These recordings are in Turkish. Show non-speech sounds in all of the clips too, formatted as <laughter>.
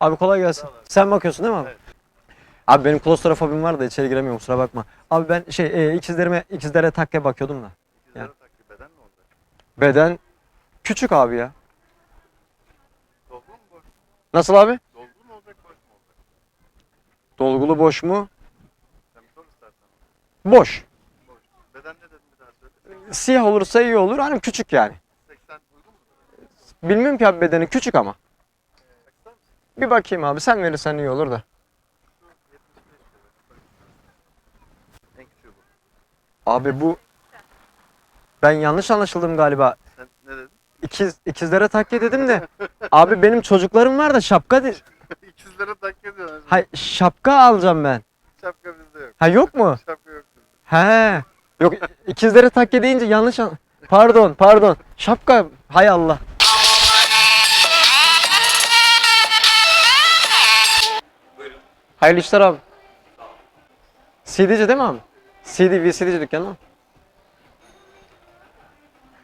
Abi kolay gelsin. Sen bakıyorsun değil mi abi? Evet. Abi benim klostrofobim var da içeri giremiyorum kusura bakma. Abi ben şey e, ikizlerime ikizlere takke bakıyordum da. İkizlere takip beden ne olacak? Beden küçük abi ya. Dolgu mu boş? Nasıl abi? Dolgu mu olacak boş mu olacak? Dolgulu boş mu? Sen sor istersen. Boş. Boş. Beden ne dedin bir daha söyle. Siyah olursa iyi olur. Hani küçük yani. 80 uygun mudur? Bilmiyorum ki abi bedeni küçük ama. Bir bakayım abi sen verirsen iyi olur da. Şu 75 lira. En küçüğü bu. Abi bu ben yanlış anlaşıldım galiba. Sen ne dedin? İkiz, ikizlere takke dedim de. abi benim çocuklarım var da şapka de- <laughs> İkizlere takip ediyorsun. Hay şapka alacağım ben. Şapka bizde yok. Ha yok mu? Şapka yok bizde. He. Yok ikizlere takke deyince yanlış an. Pardon, pardon. Şapka. Hay Allah. Hayırlı işler abi. CD'ci değil mi abi? CD, VCD'ci dükkanı mı?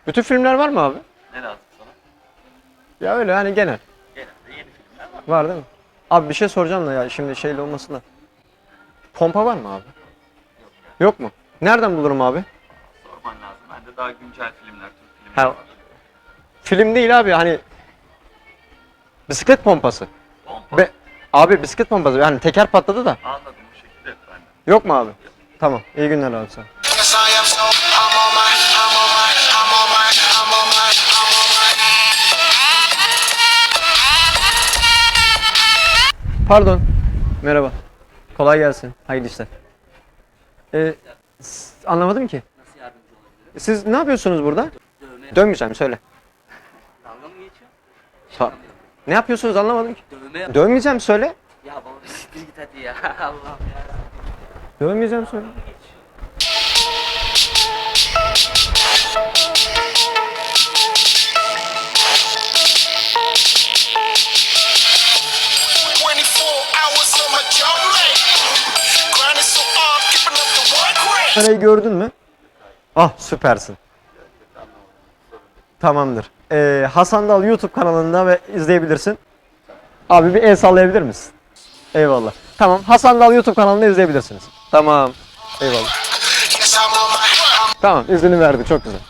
Bütün filmler var mı abi? Ne lazım sana? Ya öyle hani genel. Genelde yeni filmler var. Var değil mi? Abi bir şey soracağım da ya şimdi şeyle olmasın da. Pompa var mı abi? Yok mu? Nereden bulurum abi? Sorman lazım. Bende daha güncel filmler, Türk filmler Ha. var. Film değil abi hani bisiklet pompası. Pompa. Be abi bisiklet pompası yani teker patladı da. Anladım bu şekilde efendim. Yok mu abi? Tamam. İyi günler abi my. Pardon. Merhaba. Kolay gelsin. Hayırlı işler. Ee, s- anlamadım ki. Nasıl yardımcı olabilirim? Siz ne yapıyorsunuz burada? Dövme. Dönmeyeceğim söyle. Dalga mı geçiyor? Ta- ne yapıyorsunuz anlamadım ki. Dövme yap. Dönmeyeceğim söyle. ya baba <laughs> siktir git hadi ya. <laughs> Allah'ım ya. Dönmeyeceğim söyle. Kamerayı gördün mü? Ah süpersin. Tamamdır. Ee, Hasan Dal YouTube kanalında ve izleyebilirsin. Abi bir el sallayabilir misin? Eyvallah. Tamam. Hasan Dal YouTube kanalında izleyebilirsiniz. Tamam. Eyvallah. Tamam. iznini verdi. Çok güzel.